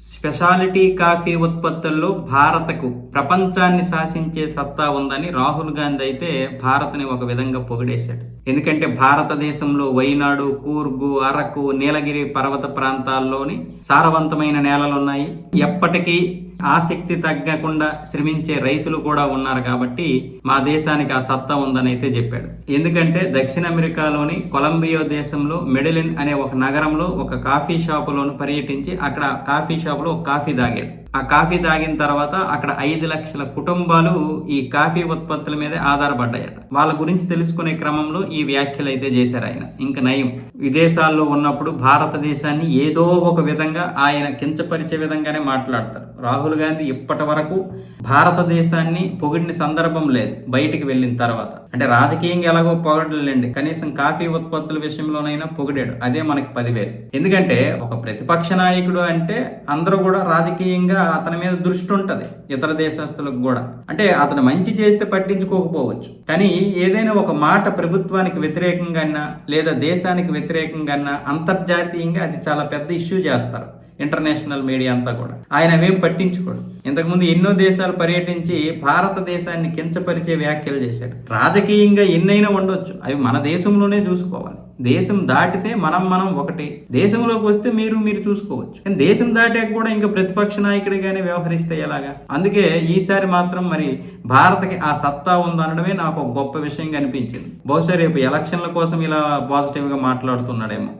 Speciality coffee ఉత్పత్తుల్లో భారత్కు ప్రపంచాన్ని శాసించే సత్తా ఉందని రాహుల్ గాంధీ అయితే భారత్ని ఒక విధంగా పొగిడేశాడు. ఎందుకంటే భారతదేశంలో వైనాడు కూర్గు అరకు నీలగిరి పర్వత ప్రాంతాల్లోని సారవంతమైన నేలలు ఉన్నాయి ఎప్పటికీ ఆసక్తి తగ్గకుండా శ్రమించే రైతులు కూడా ఉన్నారు కాబట్టి మా దేశానికి ఆ సత్తా ఉందని అయితే చెప్పాడు. ఎందుకంటే దక్షిణ అమెరికాలోని కొలంబియో దేశంలో మెడిలిన్ అనే ఒక నగరంలో ఒక కాఫీ షాపులోను పర్యటించి అక్కడ కాఫీ షాపులో ఒక కాఫీ తాగాడు. ఆ కాఫీ తాగిన తర్వాత అక్కడ ఐదు లక్షల కుటుంబాలు ఈ కాఫీ ఉత్పత్తుల మీదే ఆధారపడ్డాయట. వాళ్ళ గురించి తెలుసుకునే క్రమంలో ఈ వ్యాఖ్యలు అయితే చేశారు ఆయన. ఇంకా నయం. విదేశాల్లో ఉన్నప్పుడు భారతదేశాన్ని ఏదో ఒక విధంగా ఆయన కించపరిచే విధంగానే మాట్లాడతారు. రాహుల్ రాహుల్ గాంధీ ఇప్పటి వరకు భారతదేశాన్ని పొగిడిన సందర్భం లేదు బయటికి వెళ్ళిన తర్వాత. అంటే రాజకీయంగా ఎలాగో పొగడలేండి. కనీసం కాఫీ ఉత్పత్తుల విషయంలోనైనా పొగిడాడు. అదే మనకి పదివేలు. ఎందుకంటే ఒక ప్రతిపక్ష నాయకుడు అంటే అందరూ కూడా రాజకీయంగా అతని మీద దృష్టి ఉంటుంది. ఇతర దేశస్తులకు కూడా. అంటే అతను మంచి చేస్తే పట్టించుకోకపోవచ్చు. కానీ ఏదైనా ఒక మాట ప్రభుత్వానికి వ్యతిరేకంగా లేదా దేశానికి వ్యతిరేకంగా అంతర్జాతీయంగా అది చాలా పెద్ద ఇష్యూ చేస్తారు. ఇంటర్నేషనల్ మీడియా అంతా కూడా. ఆయన అవేం పట్టించుకోడు. ఇంతకుముందు ఎన్నో దేశాలు పర్యటించి భారతదేశాన్ని కించపరిచే వ్యాఖ్యలు చేశాడు. రాజకీయంగా ఎన్నైనా ఉండొచ్చు. అవి మన దేశంలోనే చూసుకోవాలి. దేశం దాటితే మనం మనం ఒకటి. దేశంలోకి వస్తే మీరు మీరు చూసుకోవచ్చు. కానీ దేశం దాటాక కూడా ఇంకా ప్రతిపక్ష నాయకుడిగానే వ్యవహరిస్తే ఎలాగా? అందుకే ఈసారి మాత్రం మరి భారత్కి ఆ సత్తా ఉందనడమే నాకు ఒక గొప్ప విషయంగా అనిపించింది. బహుశా రేపు ఎలక్షన్ల కోసం ఇలా పాజిటివ్గా మాట్లాడుతున్నాడేమో.